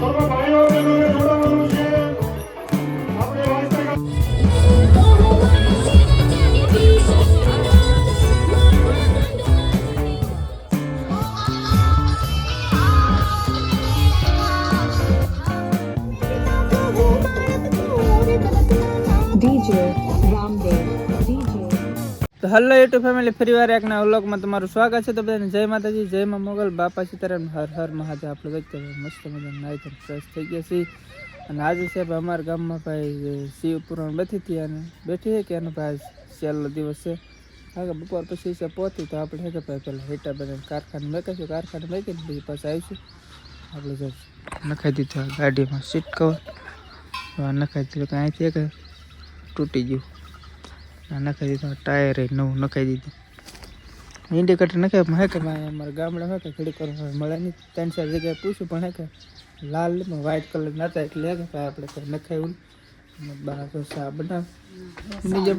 সর্ব ভাই ও તો હલો યુટ્યુબ ફેમિલી ફરીવાર એકના વ્લોગમાં તમારું સ્વાગત છે. તો બધાને જય માતાજી, જય માં મોગલ. બાપા સીતારામ, હર હર મહાદેવ. આપણે વચ્ચે મસ્ત મજા નાઈ ધોઈને ફ્રેશ થઈ ગયા છીએ. અને આજે સાહેબ અમારા ગામમાં ભાઈ શિવ પુરાણ બેઠી હતી અને બેઠી છે કે એનો ભાઈ છેલ્લો દિવસ છે. હા, બપોર પછી છે પહોંચી તો આપણે છે કે ભાઈ પેલા હેટા બધા કારખાને મેકીશું. કારખાને મેકીને પછી પાછા આવીશું. આપણે જઈશું નખાઈ દીધું ગાડીમાં સીટ કવર નખાઈ દીધું કે અહીંથી એક તૂટી ગયું. નખાઈ દીધું. ટાયર નવું નખાઈ દીધું. ઇન્ડિકેટર નખાય હે કે મારે ગામડા હે કે ઘડી વાર મળે નહીં. ત્રણ ચાર જગ્યાએ પૂછ્યું પણ હે કે લાલ પણ વ્હાઇટ કલર નતા એટલે હે કે ભાઈ આપણે કંઈ નખાયું બહાર તો સા બનાવ. બીજે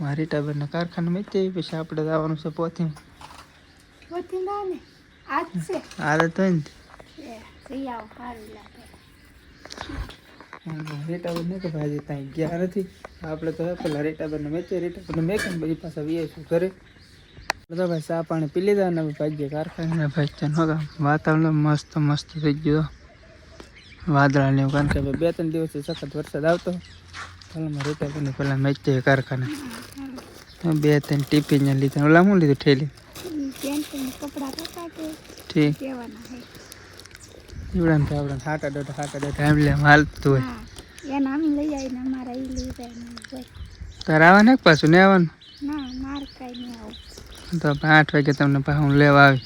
મારી ટાબરના કારખાને મેચી પછી આપણે જવાનું છે પોથી. આદત હોય ને. નહીં કે ભાઈ ત્યાં ગયા નથી આપણે તો પેલા રેટાબરને મેચે રેટાબરને મેં ને પછી પાછા વીએ ઘરે. બધા ભાઈ ચા પાણી પી લીધા અને ભાગ્ય કારખાને ભાઈ ચાલો વાતાવરણ મસ્ત મસ્ત થઈ ગયો વાદળા લેવું કારણ કે બે ત્રણ દિવસથી સખત વરસાદ આવતો. ચાલો મારે પહેલાં પેલા મેચે કારખાને. બે ત્રણ ટિફિન લીધા. ઓલા શું લીધું ઠેલી? ઠીક. ઈવડાને તો આપણે હાટા દોઢ હાટા દોઢ એમ લે હાલતું હોય. એ અમે લઈ આવીને અમારા ઈ લઈ જાય ને તારે આવવાનું પાછું ને આવવાનું? ના માર કાંઈ નહીં આવું. તો આઠ વાગે તમને પાછું હું લેવા આવી.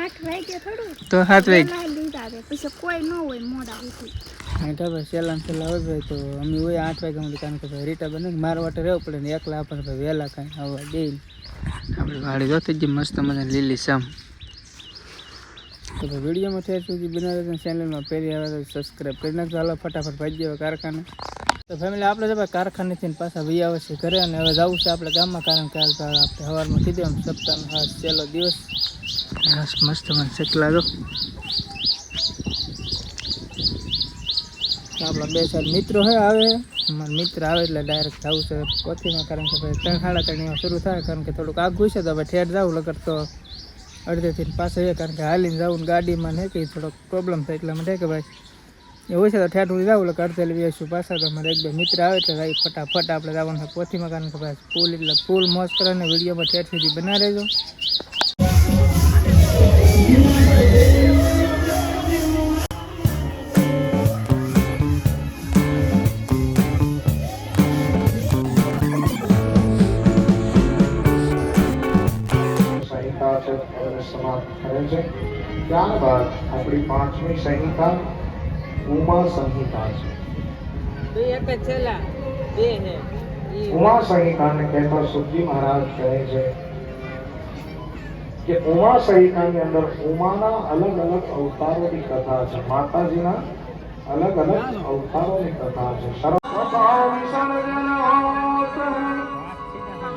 આઠ વાગે થોડું? તો સાત વાગે. લીધા છે પછી કોઈ ન હોય મોડા સુધી. હા તો ભાઈ સહેલા સહેલા હોય ભાઈ તો અમે હોય આઠ વાગે સુધી કારણ કે ભાઈ રીટા બને મારા વાટે રહેવું પડે ને એકલા આપણને ભાઈ વહેલા કાંઈ આવવા દે આપણે ગાડી જોતી જ મસ્ત મજા લીલી સમ. તો વિડીયોમાં થયા સુધી બનાવે ચેનલમાં પહેરી આવે તો સબસ્ક્રાઈબ કરી નાખજો. હાલો, ફટાફટ ભાઈ જાય કારખાને. તો ફેમિલી આપણે તો ભાઈ કારખાનેથી પાછા ભાઈ આવે છે ઘરે અને હવે જવું છે આપણે ગામમાં, કારણ કે આપણે સવારમાં કીધું એમ, સપ્તાહનો હા છેલ્લો દિવસ. મસ્ત મસ્ત મને શેકલા દો તો આપણા બે, ચાર મિત્રો હે આવે. મારા મિત્ર આવે એટલે ડાયરેક્ટ જવું છે. પોથીમાં, કારણ કે ભાઈ ત્રણ સાડા ત્રણ શરૂ થાય, કારણ કે થોડુંક આઘું છે તો હવે ઠેર જવું લગર તો અડધેથી પાસે છે કારણ કે હાલીને જવું ગાડીમાં ને કંઈ થોડોક પ્રોબ્લેમ થાય એટલા માટે કે ભાઈ એવું છે તો ઠેઠ જવું એટલે અડધે લઈ આવીશું પાછા તો અમારે એક બે મિત્ર આવે એટલે ભાઈ ફટાફટ આપણે જવાનું પોથીમાં, કારણ કે ભાઈ ફૂલ એટલે ફૂલ મોજ કરે ને વિડીયોમાં ઠેઠ સુધી બના રહેજો. ત્યારબાદ આપણી પાંચમી સંહિતા ઉમા સંહિતા છે ઉમા સંહિતાને કહેતા સુખજી મહારાજ કહે છે કે ઉમા સંહિતાની અંદર ઉમાના અલગ અલગ અવતારોની કથા છે માતાજીના અલગ અલગ અવતારોની કથા છે સર્વથા વિસર્જન હોત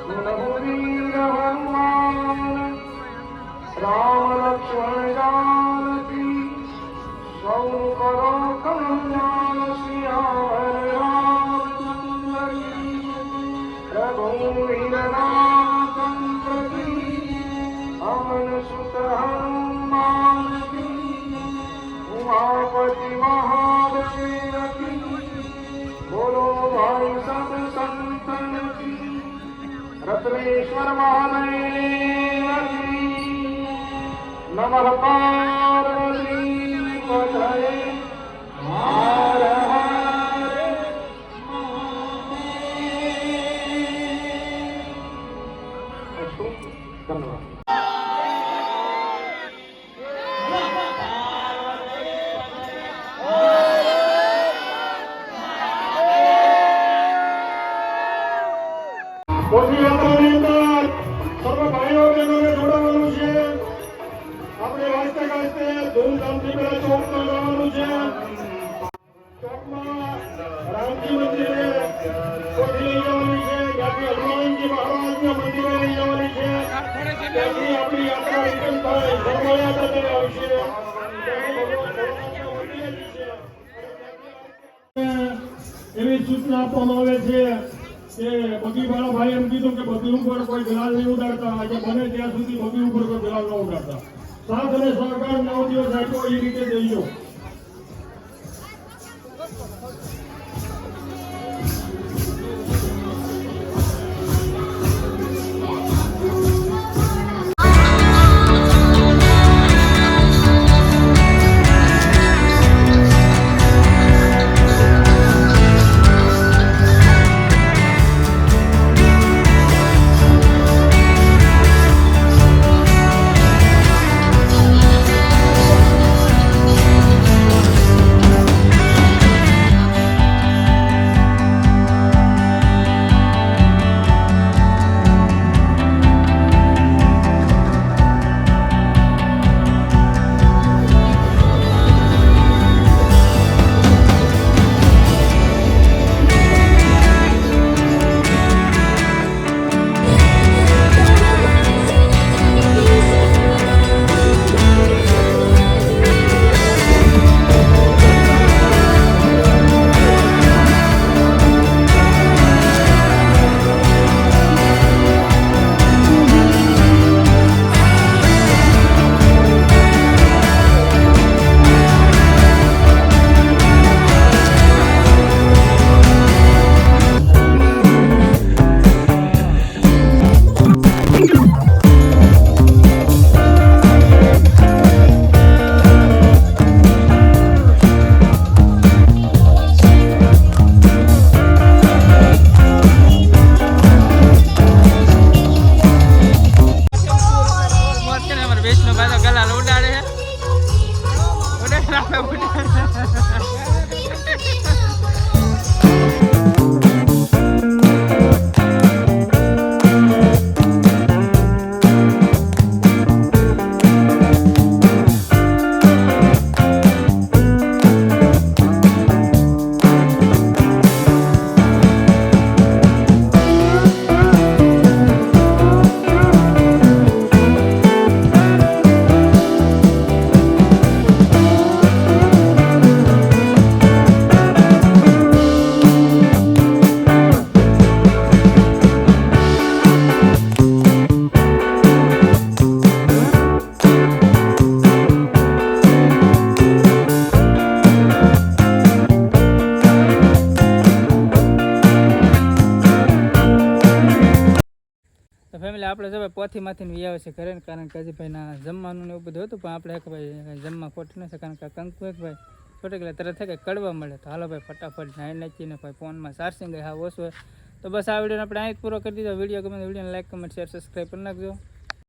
ગુણગુણીર હનુમાન રામ લક્ષ્મણ रत्नेश्वर महादेव नमः पार्वती पदाय महाराज એવી સૂચના આપવામાં આવે છે કે બગી વાળા ભાઈ એમ કીધું કે બગી ઉપર કોઈ દલાલ નહીં ઉડાડતા. આજે બને ત્યાં સુધી બગી ઉપર કોઈ દલાલ ન ઉડાડતા. સાથ અને સહકાર નવ દિવસ આપ્યો એ રીતે દેજો આપણે જવાય પોથીમાંથી વી આવે છે ઘરે કારણ કે હજી ભાઈ ના જમવાનું ને એવું બધું હતું, પણ આપણે એક ભાઈ જમવા ખોટું નથી કારણ કે કંકુ એક ભાઈ છોટે ગયેલા, તરત થાય કે કડવા મળે. તો હાલો ભાઈ, ફટાફટ નાઈ નાખીને ભાઈ ફોનમાં ચાર્જિંગ હા ઓછું હોય. તો બસ આ વિડીયોને આપણે અહીં પૂરો કરી દીધો. વીડિયો ગમે વિડીયોને લાઈક કમેન્ટ શેર સબસ્ક્રાઈબ કરી નાખજો.